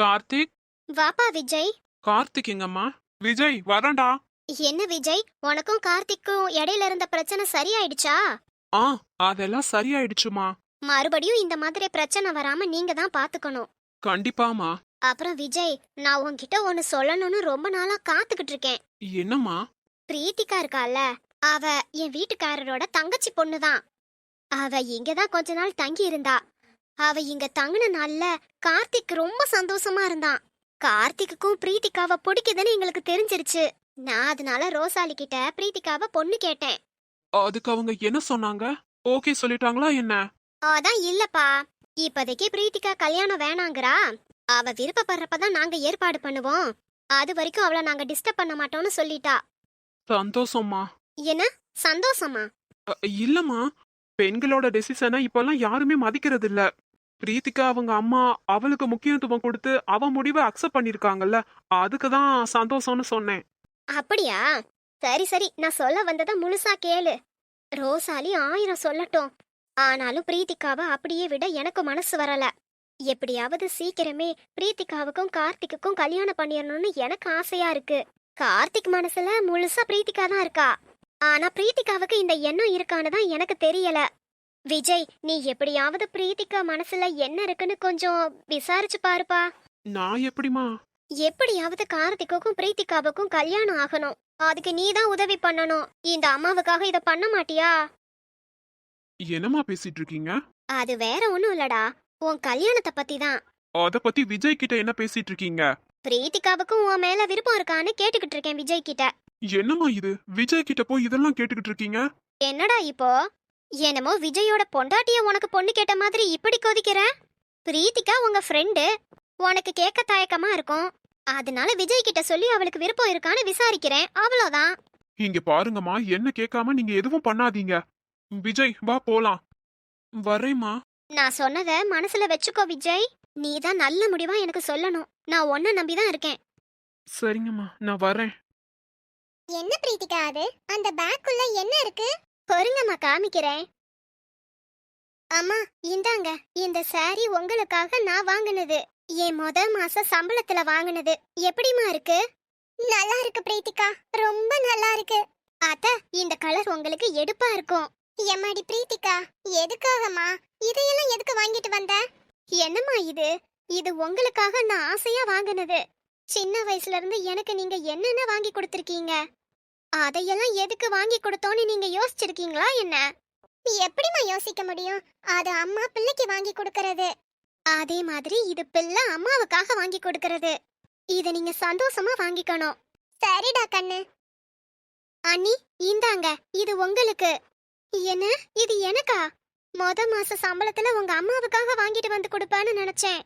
கார்த்திக்? வாப்பா விஜய். கார்த்திக் எங்கம்மா விஜய் வரேன்டா. என்ன விஜய்? உனக்கும் கார்த்திக்கும் இடையில இருந்த பிரச்சனை சரியாயிடுச்சா? ஆ அதெல்லாம் சரியாயிடுச்சுமா. மறுபடியும் இந்த மாதிரி பிரச்சனை வராம நீங்க தான் பாத்துக்கணும். கண்டிப்பாமா அப்புறம் விஜய் நான் உன்கிட்ட ஒன்னு சொல்லணும்னு ரொம்ப நாளா காத்துக்கிட்டு இருக்கேன். என்னம்மா? பிரீத்திகா இருக்கால அவ என் வீட்டுக்காரரோட தங்கச்சி பொண்ணுதான். அவ இங்கதான் கொஞ்ச நாள் தங்கி இருந்தா அவ இங்க தங்கின நாள்ல கார்த்திக் ரொம்ப சந்தோஷமா இருந்தான். கார்த்திக்குக்கும் பிரீத்திகாவை பிடிக்குதுன்னு எங்களுக்கு தெரிஞ்சிருச்சு. நான் அதனால ரோசாலி கிட்ட பிரீத்திகாவை பொண்ணு கேட்டேன். அதுக்கு அவங்க என்ன சொன்னாங்க? ஓகே சொல்லிட்டாங்களா என்ன? அதான் இல்லப்பா. இப்போதைக்கு பிரீத்திகா கல்யாணம் வேணாங்கிறா. அவ விருப்பப்படுறப்பதான் நாங்க ஏற்பாடு பண்ணுவோம். அது வரைக்கும் அவளை நாங்க டிஸ்டர்ப் பண்ண மாட்டோம்னு சொல்லிட்டா. சந்தோஷம்மா. என்ன? சந்தோஷமா? இல்லம்மா. பெண்களோட டெசிஷனை இப்பெல்லாம் யாருமே மதிக்கிறது இல்ல பிரீத்திகா அவங்க அம்மா அவளுக்கு முக்கியத்துவம் கொடுத்து அவ முடிவை அக்செப்ட் பண்ணிருக்காங்கல்ல அதுக்கு தான் சந்தோஷம்னு சொன்னேன். அப்படியா? சரி சரி. நான் சொல்ல வந்ததை முழுசா கேளு. ரோசாலி ஆயிரம் சொல்லட்டும். ஆனாலும் பிரீத்திகாவை அப்படியே விட எனக்கு மனசு வரல. எப்படியாவது சீக்கிரமே பிரீத்திகாவுக்கும் கார்த்திக்குக்கும் கல்யாணம் பண்ணிடணும்னு எனக்கு ஆசையா இருக்கு. கார்த்திக் மனசுல முழுசா பிரீத்திகா தான் இருக்கா. ஆனா பிரீத்திகாவுக்கு இந்த எண்ணம் இருக்கான்னு தான் எனக்கு தெரியல. விஜய் நீ எப்படியாவது பிரீத்திகா மனசுல என்ன இருக்குன்னு கொஞ்சம் விசாரிச்சு பாருப்பா. நான் எப்படிமா எப்படியாவது கார்த்திக்குக்கும் பிரீத்திகாவுக்கும் கல்யாணம் ஆகணும். அதுக்கு நீ தான் உதவி பண்ணணும். இந்த அம்மாவுக்காக இத பண்ண மாட்டியா? என்னம்மா பேசிட்டு இருக்கீங்க? அது வேற ஒண்ணும் இல்லடா. உன் கல்யாணத்தை பத்தி தான் அத பத்தி விஜய் கிட்ட என்ன பேசிட்டு இருக்கீங்க? பிரீத்திகாவுக்கும் உன் மேல விருப்பம் இருக்கான்னு கேட்டுக்கிட்டு இருக்கேன் விஜய் கிட்ட. என்னம்மா இது? விஜய் கிட்ட போய் இதெல்லாம் கேட்டுக்கிட்டு இருக்கீங்க? என்னடா இப்போ? என்னமோ விஜயோட பொண்டாட்டிய உனக்கு பொண்ணு கேட்ட மாதிரி இப்படி கொதிக்கிற? பிரீத்திகா உங்க ஃப்ரெண்டு உனக்கு கேட்க தயக்கமா இருக்கும். அதனால விஜய் கிட்ட சொல்லி அவளுக்கு விருப்பம் இருக்கான்னு விசாரிக்கிறேன். அவ்வளோதான். இங்க பாருங்கம்மா என்ன கேட்காம நீங்க எதுவும் பண்ணாதீங்க. விஜய் வா போலாம். வரேம்மா. நான் சொன்னத மனசுல வச்சுக்கோ விஜய். நீ தான் நல்ல முடிவா எனக்கு சொல்லணும். நான் உன்ன நம்பி தான் இருக்கேன். சரிங்கம்மா நான் வரேன். என்ன பிரீத்திகா அது? அந்த பேக்குள்ள என்ன இருக்கு? பொறுங்கம்மா காமிக்கிறேன். அம்மா இந்தாங்க. இந்த சாரி உங்களுக்காக நான் வாங்கினது. என் முத மாச சம்பளத்துல வாங்கினது. எப்படிமா இருக்கு? நல்லா இருக்கு பிரீத்திகா. ரொம்ப நல்லா இருக்கு. அத்த இந்த கலர் உங்களுக்கு எடுப்பா இருக்கும். எம்மாடி பிரீத்திகா எதுக்காகம்மா? இதையெல்லாம் எதுக்கு வாங்கிட்டு வந்த? என்னம்மா இது? இது உங்களுக்காக நான் ஆசையா வாங்கினது. சின்ன வயசுல இருந்து எனக்கு நீங்க என்னென்ன வாங்கி கொடுத்துருக்கீங்க? அதையெல்லாம் எதுக்கு வாங்கி கொடுத்தோன்னு நீங்க யோசிச்சிருக்கீங்களா என்ன? எப்படிம்மா யோசிக்க முடியும்? அது அம்மா பிள்ளைக்கு வாங்கி கொடுக்கறது. அதே மாதிரி இது பிள்ளை அம்மாவுக்காக வாங்கி கொடுக்கறது. இத நீங்க சந்தோஷமா வாங்கிக்கணும். சரிடா கண்ணு. அண்ணி இந்தாங்க இது உங்களுக்கு. என்ன? இது எனக்கா? மொத மாச சம்பளத்துல உங்க அம்மாவுக்காக வாங்கிட்டு வந்து கொடுப்பான்னு நினைச்சேன்.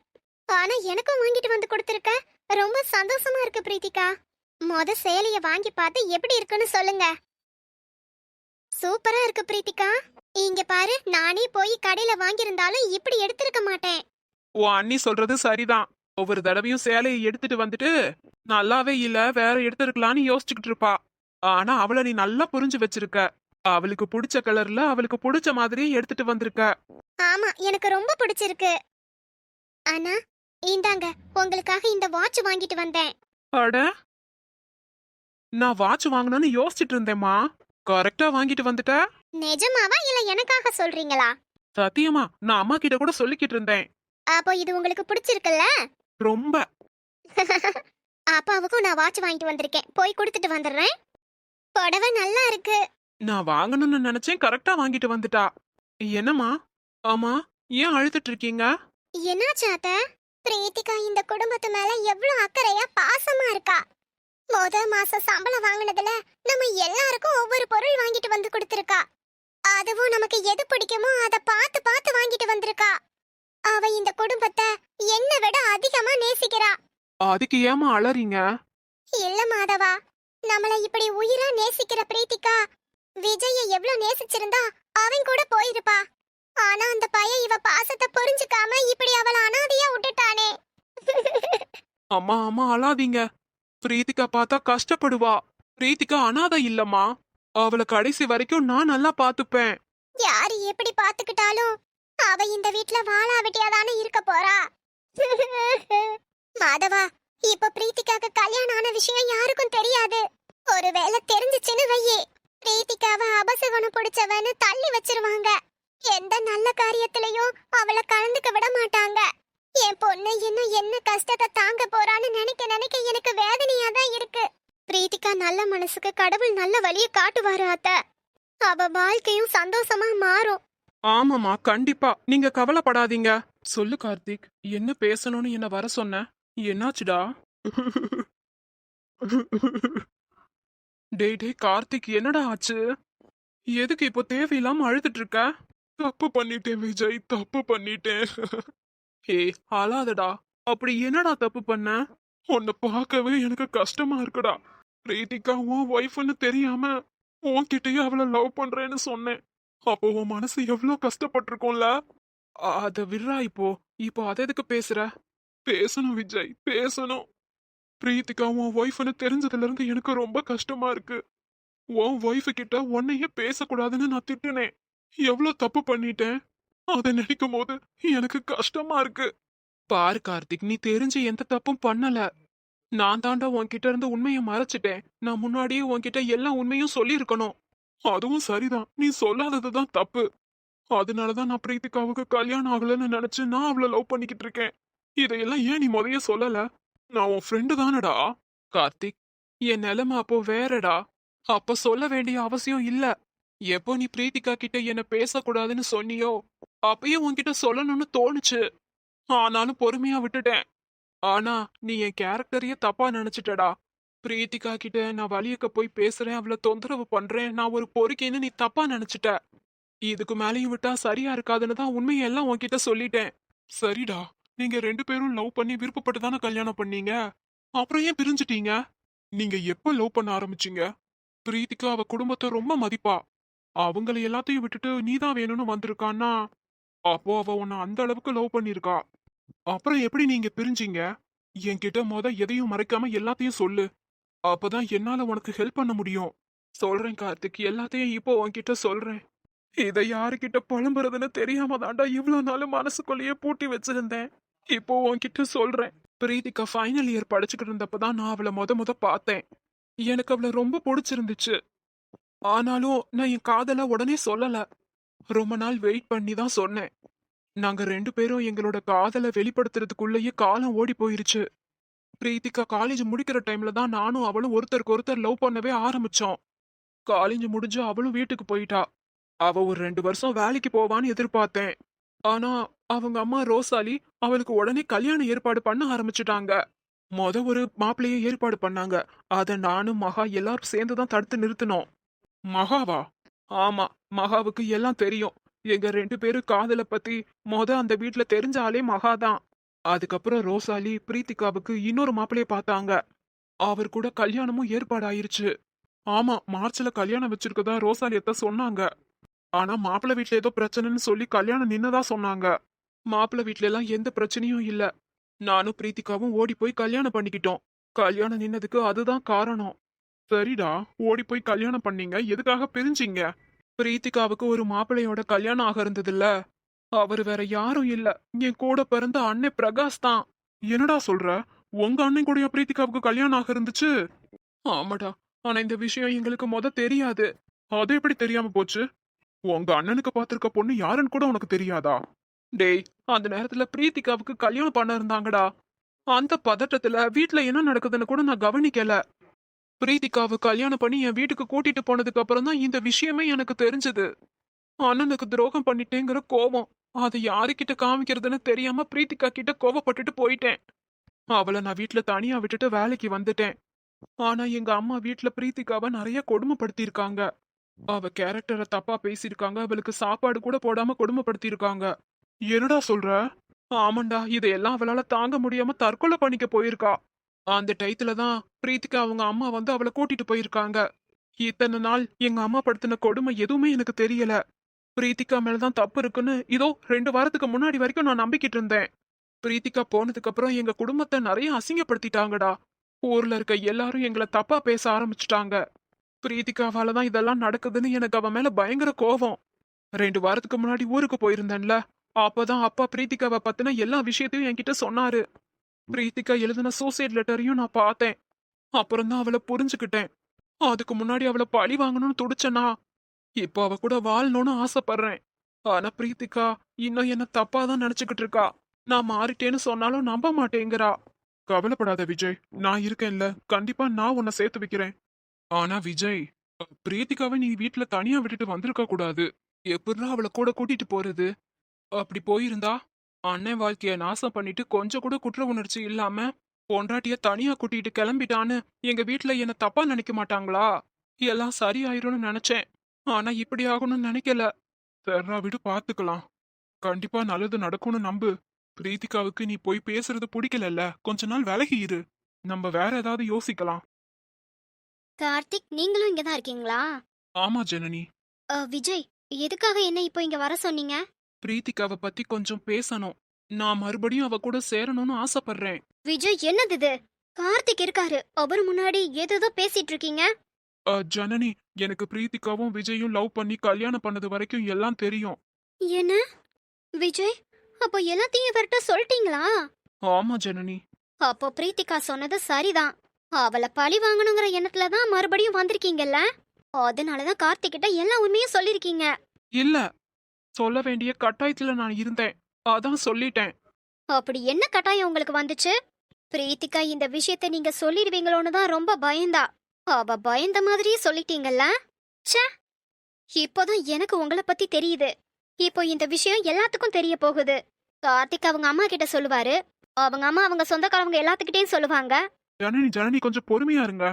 ஆனா எனக்கும் வாங்கிட்டு வந்து கொடுத்துருக்க? ரொம்ப சந்தோஷமா இருக்கு பிரீத்திகா. மொத சேலைய வாங்கி பார்த்து எப்படி இருக்குன்னு சொல்லுங்க. சூப்பரா இருக்கு பிரீத்திகா. இங்க பாரு நானே போய் கடையில வாங்கியிருந்தாலும் இப்படி எடுத்திருக்க மாட்டேன். உன் அண்ணி சொல்றது சரிதான். ஒவ்வொரு தடவையும் சேலையை எடுத்துட்டு வந்துட்டு நல்லாவே இல்ல வேற எடுத்துருக்கலான்னு யோசிச்சுக்கிட்டு இருப்பா. ஆனா அவளை நீ நல்லா புரிஞ்சு வச்சிருக்க. அவளுக்கு பிடிச்ச கலர்ல அவளுக்கு பிடிச்ச மாதிரியே எடுத்துட்டு வந்திருக்க. ஆமா எனக்கு ரொம்ப பிடிச்சிருக்கு. அண்ணா இந்தாங்க உங்களுக்காக இந்த வாட்ச் வாங்கிட்டு வந்தேன். அட நான் வாட்ச் வாங்கணும்னு யோசிச்சுட்டு இருந்தேம்மா. கரெக்டா வாங்கிட்டு வந்துட்ட? நிஜமாவா இல்ல எனக்காக சொல்றீங்களா? சத்தியமா நான் அம்மா கிட்ட கூட சொல்லிக்கிட்டு இருந்தேன். அப்போ இது உங்களுக்கு பிடிச்சிருக்குல்ல? ரொம்ப. அப்பாவுக்கும் நான் வாட்ச் வாங்கிட்டு வந்திருக்கேன். போய் கொடுத்துட்டு வந்துடுறேன். புடவை நல்லா இருக்கு. நான் வாங்கணும்னு நினைச்சேன் கரெக்டா வாங்கிட்டு வந்துட்டா. என்னம்மா? ஆமா ஏன் அழுதுட்டு இருக்கீங்க? என்னாச்சு அத்த? பிரீத்திகா இந்த குடும்பத்து மேல எவ்வளவு அக்கறையா பாசமா இருக்கா? முத மாச சம்பளம் வாங்கினதுல நம்ம எல்லாருக்கும் ஒவ்வொரு பொருள் வாங்கிட்டு வந்து கொடுத்திருக்கா. அதுவும் நமக்கு எது பிடிக்குமோ அத பார்த்து பார்த்து வாங்கிட்டு வந்திருக்கா. அவ இந்த குடும்பத்தை என்ன விட அதிகமா நேசிக்கிறா. அதுக்கு ஏமா அலறீங்க? இல்ல மாதவா நம்மள இப்படி உயிரா நேசிக்கிற பிரீத்திகா விஜய எவ்வளவு நேசிச்சிருந்தா அவன் கூட போயிருப்பா. ஆனா அந்த பையன் இவ பாசத்தை புரிஞ்சுக்காம இப்படி அவள அனாதையா விட்டுட்டானே. அம்மா அம்மா அழாதீங்க. பிரீத்திகா பார்த்தா கஷ்டப்படுவா. பிரீத்திகா அனாதை இல்லம்மா. அவளை கடைசி வரைக்கும் நான் நல்லா பாத்துப்பேன் யாரு எப்படி பாத்துக்கிட்டாலும் அவ இந்த வீட்ல வாழா வெட்டியாதானே இருக்க போறா. மாதவா இப்ப பிரீத்திகாக்கு கல்யாணம் ஆன விஷயம் யாருக்கும் தெரியாது. ஒருவேளை தெரிஞ்சுச்சுன்னு வையே. பிரீத்திகாவை அபசகுணம் பிடிச்சவன்னு தள்ளி வச்சிருவாங்க. எந்த நல்ல காரியத்திலையும் அவளை கலந்துக்க விட மாட்டாங்க. என் பொண்ணு இன்னும் என்ன கஷ்டத்தை தாங்க போறான்னு நினைக்க நினைக்க எனக்கு வேதனையா தான் இருக்கு. பிரீத்திகா நல்ல மனசுக்கு கடவுள் நல்ல வழியை காட்டுவாரு அத்த. அவ வாழ்க்கையும் சந்தோஷமா மாறும். ஆமாமா கண்டிப்பா. நீங்க கவலைப்படாதீங்க. சொல்லு கார்த்திக். என்ன பேசணும்னு என்ன வர சொன்ன? என்னாச்சுடா? டேய் டேய் கார்த்திக் என்னடா ஆச்சு? எதுக்கு இப்போ தேவையில்லாம அழுதுட்டு இருக்க? தப்பு பண்ணிட்டேன் விஜய். தப்பு பண்ணிட்டேன். ஹே அழாதடா. அப்படி என்னடா தப்பு பண்ண? உன்னை பார்க்கவே எனக்கு கஷ்டமா இருக்குடா. பிரீத்திகா உன் ஒய்ஃப்னு தெரியாம உன்கிட்டயே அவளை லவ் பண்றேன்னு சொன்னேன். அப்போ உன் மனசு எவ்வளோ கஷ்டப்பட்டிருக்கும்ல? அதை விடுறா இப்போ. இப்போ அதை எதுக்கு பேசுற? பேசணும் விஜய் பேசணும். பிரீத்திகா உன் ஒய்ஃப்னு தெரிஞ்சதுல இருந்து எனக்கு ரொம்ப கஷ்டமா இருக்கு. உன் ஒய்ஃபு கிட்ட உன்னையே பேசக்கூடாதுன்னு நான் திட்டுனேன். எவ்வளோ தப்பு பண்ணிட்டேன்? அதை நினைக்கும் போது எனக்கு கஷ்டமா இருக்கு. பாரு கார்த்திக் நீ தெரிஞ்சு எந்த தப்பும் பண்ணல. நான் தாண்டா உன்கிட்ட இருந்து உண்மையை மறைச்சிட்டேன். நான் முன்னாடியே உன்கிட்ட எல்லா உண்மையும் சொல்லியிருக்கணும். அதுவும் சரிதான். நீ சொல்லாதது தான் தப்பு. அதனாலதான் நான் பிரீத்திகாவுக்கு கல்யாணம் ஆகலன்னு நினைச்சு நான் அவளை லவ் பண்ணிக்கிட்டு இருக்கேன். இதையெல்லாம் ஏன் நீ முதைய சொல்லல? நான் உன் ஃப்ரெண்டு தானடா? கார்த்திக் என் நிலைமை அப்போ வேறடா. அப்ப சொல்ல வேண்டிய அவசியம் இல்லை. எப்போ நீ பிரீத்திகா கிட்ட என்ன பேசக்கூடாதுன்னு சொன்னியோ அப்பயும் உன்கிட்ட சொல்லணும்னு தோணுச்சு. ஆனாலும் பொறுமையா விட்டுட்டேன். ஆனா நீ என் கேரக்டரையே தப்பா நினைச்சிட்டடா. பிரீத்திகா கிட்ட நான் வலியக்க போய் பேசுறேன் அவளை தொந்தரவு பண்றேன் நான் ஒரு பொறுக்கின்னு நீ தப்பா நினைச்சிட்ட. இதுக்கு மேலேயும் விட்டா சரியா இருக்காதுன்னு தான் உண்மையெல்லாம் உன்கிட்ட சொல்லிட்டேன். சரிடா நீங்க ரெண்டு பேரும் லவ் பண்ணி விருப்பப்பட்டு தானே கல்யாணம் பண்ணீங்க? அப்புறம் ஏன் பிரிஞ்சிட்டீங்க? நீங்க எப்ப லவ் பண்ண ஆரம்பிச்சீங்க? பிரீத்திகா அவ குடும்பத்தை ரொம்ப மதிப்பா. அவங்கள எல்லாத்தையும் விட்டுட்டு நீதான் வேணும்னு வந்திருக்கான்னா அப்போ அவ உன்னை அந்த அளவுக்கு லவ் பண்ணிருக்கா அப்புறம் எப்படி நீங்க பிரிஞ்சீங்க? என்கிட்ட மொத எதையும் மறைக்காம எல்லாத்தையும் சொல்லு. அப்பதான் என்னால உனக்கு ஹெல்ப் பண்ண முடியும். சொல்றேன் கார்த்திக் எல்லாத்தையும் இப்போ உன்கிட்ட சொல்றேன். இதை யாருக்கிட்ட புலம்புறதுன்னு தெரியாம தாண்டா இவ்வளவு நாள் மனசுக்குள்ளேயே பூட்டி வச்சிருந்தேன். இப்போ உன்கிட்ட சொல்றேன். பிரீத்திகா ஃபைனல் இயர் படிச்சுக்கிட்டு இருந்தப்பதான் நான் அவளை மொத முத பார்த்தேன். எனக்கு அவளை ரொம்ப பிடிச்சிருந்துச்சு. ஆனாலும் நான் என் காதல உடனே சொல்லல. ரொம்ப நாள் வெயிட் பண்ணி தான் சொன்னேன். நாங்க ரெண்டு பேரும் எங்களோட காதலை வெளிப்படுத்துறதுக்குள்ளேயே காலம் ஓடி போயிருச்சு. பிரீத்திகா காலேஜ் முடிக்கிற டைம்ல தான் நானும் அவளும் ஒருத்தருக்கு ஒருத்தர் லவ் பண்ணவே ஆரம்பிச்சோம். காலேஜ் முடிஞ்சு அவளும் வீட்டுக்கு போயிட்டா. அவ ஒரு ரெண்டு வருஷம் வேலைக்கு போவான்னு எதிர்பார்த்தேன். ஆனா அவங்க அம்மா ரோசாலி அவளுக்கு உடனே கல்யாண ஏற்பாடு பண்ண ஆரம்பிச்சிட்டாங்க. மொத ஒரு மாப்பிள்ளைய ஏற்பாடு பண்ணாங்க. அதை நானும் மகா எல்லாரும் சேர்ந்து தான் தடுத்து நிறுத்தினோம். மகாவா? ஆமா மகாவுக்கு எல்லாம் தெரியும். எங்க ரெண்டு பேரும் காதல பத்தி மொத அந்த வீட்ல தெரிஞ்சாலே மகா தான். அதுக்கப்புறம் ரோசாலி பிரீத்திகாவுக்கு இன்னொரு மாப்பிள்ளைய பார்த்தாங்க. அவர் கூட கல்யாணமும் ஏற்பாடாயிருச்சு. ஆமா மார்ச்ல கல்யாணம் வச்சிருக்கதா ரோசாலியத்த சொன்னாங்க. ஆனா மாப்பிள்ளை வீட்ல ஏதோ பிரச்சனைன்னு சொல்லி கல்யாணம் நின்னதா சொன்னாங்க. மாப்பிள்ளை வீட்ல எல்லாம் எந்த பிரச்சனையும் இல்ல. நானும் பிரீத்திகாவும் ஓடி போய் கல்யாணம் பண்ணிக்கிட்டோம். கல்யாணம் நின்னதுக்கு அதுதான் காரணம். சரிடா ஓடி போய் கல்யாணம் பண்ணீங்க. எதுக்காக பிரிஞ்சீங்க? பிரீத்திகாவுக்கு ஒரு மாப்பிள்ளையோட கல்யாணம் ஆக இருந்ததுல்ல. அவர் வேற யாரும் இல்ல. என் கூட பிறந்த அண்ணன் பிரகாஷ் தான். என்னடா சொல்ற? உங்க அண்ணன் கூடயா பிரீத்திகாவுக்கு கல்யாணம் ஆக இருந்துச்சு? ஆமாடா. ஆனா இந்த விஷயம் எங்களுக்கு மொத தெரியாது. அது எப்படி தெரியாம போச்சு? உங்க அண்ணனுக்கு பார்த்திருக்க பொண்ணு யாருன்னு கூட உனக்கு தெரியாதா? டேய் அந்த நேரத்துல பிரீத்திகாவுக்கு கல்யாணம் பண்ண இருந்தாங்கடா. அந்த பதட்டத்துல வீட்டுல என்ன நடக்குதுன்னு கூட நான் கவனிக்கல. பிரீத்திகாவை கல்யாணம் பண்ணி என் வீட்டுக்கு கூட்டிட்டு போனதுக்கு அப்புறம் தான் இந்த விஷயமே எனக்கு தெரிஞ்சது. அண்ணனுக்கு துரோகம் பண்ணிட்டேங்கிற கோபம். அதை யாருக்கிட்ட காமிக்கிறதுன்னு தெரியாம பிரீத்திகா கிட்ட கோவப்பட்டுட்டு போயிட்டேன். அவளை நான் வீட்டுல தனியா விட்டுட்டு வேலைக்கு வந்துட்டேன். ஆனா எங்க அம்மா வீட்டுல பிரீத்திகாவை நிறைய கொடுமைப்படுத்தியிருக்காங்க. அவ கேரக்டரை தப்பா பேசியிருக்காங்க. அவளுக்கு சாப்பாடு கூட போடாம கொடுமைப்படுத்தியிருக்காங்க. என்னடா சொல்ற? ஆமாண்டா இதையெல்லாம் அவளால தாங்க முடியாம தற்கொலை பண்ணிக்க போயிருக்கா. அந்த டயத்துல தான் பிரீத்திகா அவங்க அம்மா வந்து அவளை கூட்டிட்டு போயிருக்காங்க. இத்தனை நாள் எங்க அம்மா படுத்தின கொடுமை எதுவுமே எனக்கு தெரியல. பிரீத்திகா மேலதான் தப்பு இருக்குன்னு இதோ ரெண்டு வாரத்துக்கு முன்னாடி வரைக்கும் நான் நம்பிக்கிட்டு இருந்தேன். பிரீத்திகா போனதுக்கு அப்புறம் எங்க குடும்பத்தை நிறைய அசிங்கப்படுத்திட்டாங்கடா. ஊர்ல இருக்க எல்லாரும் எங்களை தப்பா பேச ஆரம்பிச்சிட்டாங்க. பிரீத்திகாவால தான் இதெல்லாம் நடக்குதுன்னு எனக்கு அவன் மேல பயங்கர கோவம் ரெண்டு வாரத்துக்கு முன்னாடி ஊருக்கு போயிருந்தேன்ல. அப்பதான் அப்பா பிரீத்திகாவை பத்தின எல்லா விஷயத்தையும் என்கிட்ட சொன்னாரு. பிரீத்திகா எழுதின சூசைட் லெட்டரையும் நான் பார்த்தேன். அப்புறம் தான் அவளை புரிஞ்சுக்கிட்டேன். அதுக்கு முன்னாடி அவளை பழி வாங்கணும்னு துடிச்சனா? இப்போ அவ கூட வாழணும்னு ஆசைப்படுறேன். ஆனா பிரீத்திகா இன்னும் என்ன தப்பா தான் நினைச்சுக்கிட்டு இருக்கா? நான் மாறிட்டேன்னு சொன்னாலும் நம்ப மாட்டேங்கிறா. கவலைப்படாத விஜய் நான் இருக்கேன்ல. கண்டிப்பா நான் உன்னை சேர்த்து வைக்கிறேன். ஆனா விஜய் பிரீத்திகாவை நீ வீட்டுல தனியா விட்டுட்டு வந்திருக்க கூடாது. எப்படிலாம் அவளை கூட கூட்டிட்டு போறது? அப்படி போயிருந்தா? அண்ணன் வாழ்க்கைய நாசம் பண்ணிட்டு கொஞ்சம் கூட குற்ற உணர்ச்சி இல்லாம பொண்டாட்டிய தனியா கூட்டிட்டு கிளம்பிட்டான்னு எங்க வீட்ல என்ன தப்பா நினைக்க மாட்டாங்களா? எல்லாம் சரியாயிரும்னு நினைச்சேன். ஆனா இப்படி ஆகணும்னு நினைக்கல. சர்ரா விடு பாத்துக்கலாம். கண்டிப்பா நல்லது நடக்கும்னு நம்பு. பிரீத்திகாவுக்கு நீ போய் பேசுறது பிடிக்கலல்ல. கொஞ்ச நாள் விலகி இரு. நம்ம வேற ஏதாவது யோசிக்கலாம். கார்த்திக் நீங்களும் இங்க தான் இருக்கீங்களா? ஆமா ஜனனி. அ, விஜய் எதுக்காக என்ன இப்போ இங்க வர சொன்னீங்க? பிரீத்திகாவை பத்தி கொஞ்சம் பேசணும். நான் மறுபடியும் அவ கூட சேரணும்னு ஆசைப்படுறேன். விஜய் என்னது இது? கார்த்திக் இருக்காரு. அவர் முன்னாடி ஏதேதோ பேசிட்டு இருக்கீங்க? அ, ஜனனி எனக்கு பிரீத்திகாவும் விஜயும் லவ் பண்ணி கல்யாணம் பண்ணது வரைக்கும் எல்லாம் தெரியும். என்ன? விஜய் அப்போ எல்லாத்தையும் இவர்கிட்ட சொல்லிட்டீங்களா? ஆமா ஜனனி. அப்போ பிரீத்திகா சொன்னது சரிதான். அவளை பழி வாங்கணுங்கிற எண்ணத்துல தான் மறுபடியும் வந்திருக்கீங்கல்ல? அதனாலதான் கார்த்திக் கிட்ட எல்லா உண்மையும் சொல்லிருக்கீங்க. இல்ல சொல்ல வேண்டிய கட்டாயத்துல நான் இருந்தேன். அதான் சொல்லிட்டேன். அப்படி என்ன கட்டாயம் உங்களுக்கு வந்துச்சு? பிரீத்திகா இந்த விஷயத்த நீங்க சொல்லிடுவீங்களோன்னு தான் ரொம்ப பயந்தா. அவ பயந்த மாதிரியே சொல்லிட்டீங்கல்ல? ச்சே! இப்போதான் எனக்கு உங்களை பத்தி தெரியுது. இப்போ இந்த விஷயம் எல்லாத்துக்கும் தெரிய போகுது. கார்த்திக் அவங்க அம்மா கிட்ட சொல்லுவாரு. அவங்க அம்மா அவங்க சொந்தக்காரவங்க எல்லாத்துக்கிட்டையும் சொல்லுவாங்க. ஜனனி ஜனனி கொஞ்சம் பொறுமையா இருங்க.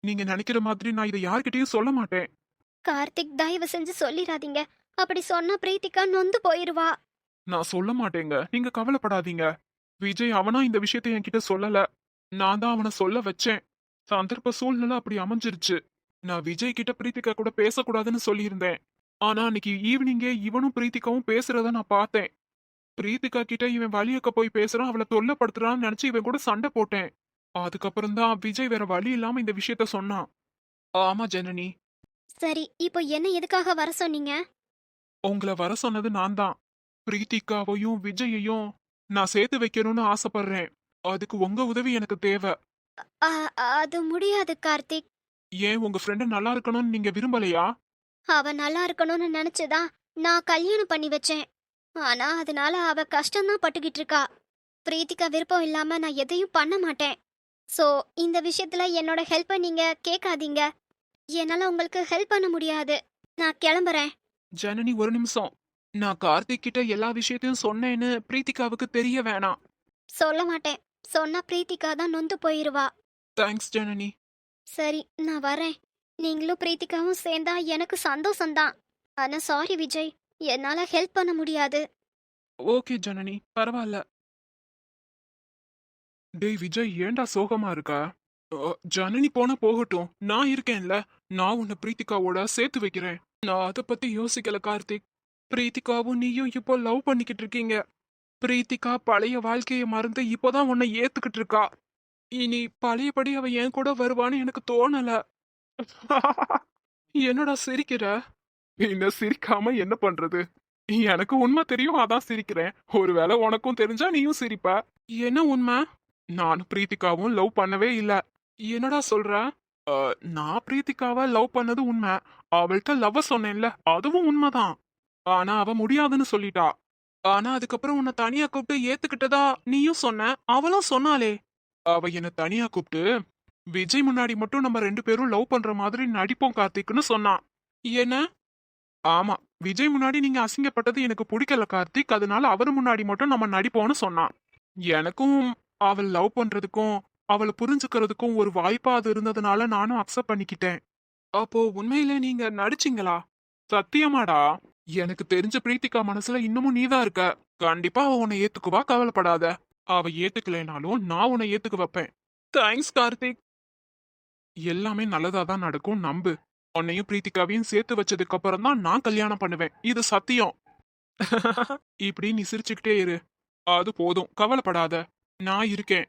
நீங்க நினைக்கிற மாதிரி நான் இதை யார்கிட்டயும் சொல்ல மாட்டேன். கார்த்திக் தயவு செஞ்சு சொல்லிடாதீங்க. அப்படி சொன்னா பிரீத்திகா நொந்து போயிருவா. நான் சொல்ல மாட்டேங்க. நீங்க கவலைப்படாதீங்க. விஜய் அவனா இந்த விஷயத்தை என்கிட்ட சொல்லல. நான் தான் அவனை சொல்ல வச்சேன். சந்தர்ப்ப சூழ்நிலை அப்படி அமைஞ்சிருச்சு. நான் விஜய் கிட்ட பிரீத்திகா கூட பேசக்கூடாதுன்னு சொல்லியிருந்தேன். ஆனா அன்னைக்கு ஈவினிங்கே இவனும் பிரீத்திகாவும் பேசுறத நான் பார்த்தேன். பிரீத்திகா கிட்ட இவன் வழியக்க போய் பேசுறான் அவளை தொல்லப்படுத்துறான்னு நினைச்சு இவன் கூட சண்டை போட்டேன். அதுக்கப்புறம் தான் விஜய் வேற வழி இல்லாம இந்த விஷயத்த சொன்னான். ஆமா ஜனனி. சரி இப்போ என்ன எதுக்காக வர சொன்னீங்க? உங்களை வர சொன்னது நான் தான் பிரீத்திகாவையும் விஜயையும் நான் சேர்த்து வைக்கணும்னு ஆசைப்படுறேன். அதுக்கு உங்க உதவி எனக்கு தேவை. அது முடியாது கார்த்திக். ஏன் உங்க ஃப்ரெண்டு நல்லா இருக்கணும்னு நீங்க விரும்பலையா? அவ நல்லா இருக்கணும்னு நினைச்சுதான் நான் கல்யாணம் பண்ணி வச்சேன். ஆனா அதனால அவ கஷ்டம்தான் பட்டுக்கிட்டு இருக்கா. பிரீத்திகா விருப்பம் இல்லாம நான் எதையும் பண்ண மாட்டேன். சோ இந்த விஷயத்துல என்னோட ஹெல்ப்பை நீங்க கேட்காதீங்க. என்னால உங்களுக்கு ஹெல்ப் பண்ண முடியாது. நான் கிளம்புறேன். ஜனனி ஒரு நிமிஷம். நான் கார்த்திக் கிட்ட எல்லா விஷயத்தையும் சொன்னேன்னு பிரீத்திகாவுக்கு தெரிய வேணாம். சொல்ல மாட்டேன். சொன்னா பிரீத்திகா தான் நொந்து போயிருவா. தேங்க்ஸ் ஜனனி. சரி நான் வரேன். நீங்களும் பிரீத்திகாவும் சேர்ந்தா எனக்கு சந்தோஷம்தான். ஆனா சாரி விஜய். என்னால ஹெல்ப் பண்ண முடியாது. ஓகே ஜனனி. பரவாயில்ல டேய் விஜய் ஏன்டா சோகமா இருக்க? அ, ஜனனி போனா போகட்டும். நான் இருக்கேன்ல. நான் உன்னை பிரீத்திகாவோட சேர்த்து வைக்கிறேன். நான் அதை பத்தி யோசிக்கல கார்த்திக். பிரீத்திகாவும் நீயும் இப்போ லவ் பண்ணிக்கிட்டு இருக்கீங்க. பிரீத்திகா பழைய வாழ்க்கைய மறந்து இப்போதான் உன்னை ஏத்துக்கிட்டு இருக்கா. இனி பழையபடி அவ என் கூட வருவான்னு எனக்கு தோணல. என்னடா சிரிக்கிற? என்ன சிரிக்காம என்ன பண்றது? எனக்கு உண்மை தெரியும் அதான் சிரிக்கிறேன். ஒருவேளை உனக்கும் தெரிஞ்சா நீயும் சிரிப்ப. என்ன உண்மை? நான் பிரீத்திகாவும் லவ் பண்ணவே இல்ல. என்னடா சொல்ற? நான் பிரீத்திகாவை லவ் பண்ணது உண்மை. அவள்கிட்ட லவ் சொன்னேன்ல அதுவும் உண்மைதான். ஆனா அவ முடியாதுன்னு சொல்லிட்டா. ஆனா அதுக்கப்புறம் உன்னை தனியா கூப்பிட்டு ஏத்துக்கிட்டதா நீயும் சொன்ன அவளும் சொன்னாலே அவ என்னை தனியா கூப்பிட்டு விஜய் முன்னாடி மட்டும் நம்ம ரெண்டு பேரும் லவ் பண்ற மாதிரி நடிப்போம் கார்த்திக்னு சொன்னான் என்ன? ஆமா விஜய் முன்னாடி நீங்க அசிங்கப்பட்டது எனக்கு பிடிக்கல கார்த்திக். அதனால அவர் முன்னாடி மட்டும் நம்ம நடிப்போம்னு சொன்னான் எனக்கும் அவள் லவ் பண்றதுக்கும் அவளை புரிஞ்சுக்கிறதுக்கும் ஒரு வாய்ப்பா அது இருந்ததுனால நானும் அக்செப்ட் பண்ணிக்கிட்டேன். அப்போ உண்மையிலே நீங்க நடிச்சீங்களா? சத்தியமாடா. எனக்கு தெரிஞ்ச பிரீத்திகா மனசுல இன்னமும் நீதான் இருக்க. கண்டிப்பா அவ உன்னை ஏத்துக்குவா கவலைப்படாத. அவ ஏத்துக்கலைனாலும் நான் உன்னை ஏத்துக்க வைப்பேன். தேங்க்ஸ் கார்த்திக். எல்லாமே நல்லதா தான் நடக்கும் நம்பு. உன்னையும் பிரீத்திகாவையும் சேர்த்து வச்சதுக்கு அப்புறம் தான் நான் கல்யாணம் பண்ணுவேன். இது சத்தியம். இப்படி நீ சிரிச்சுக்கிட்டே இரு. அது போதும். கவலைப்படாத. நான் இருக்கேன்.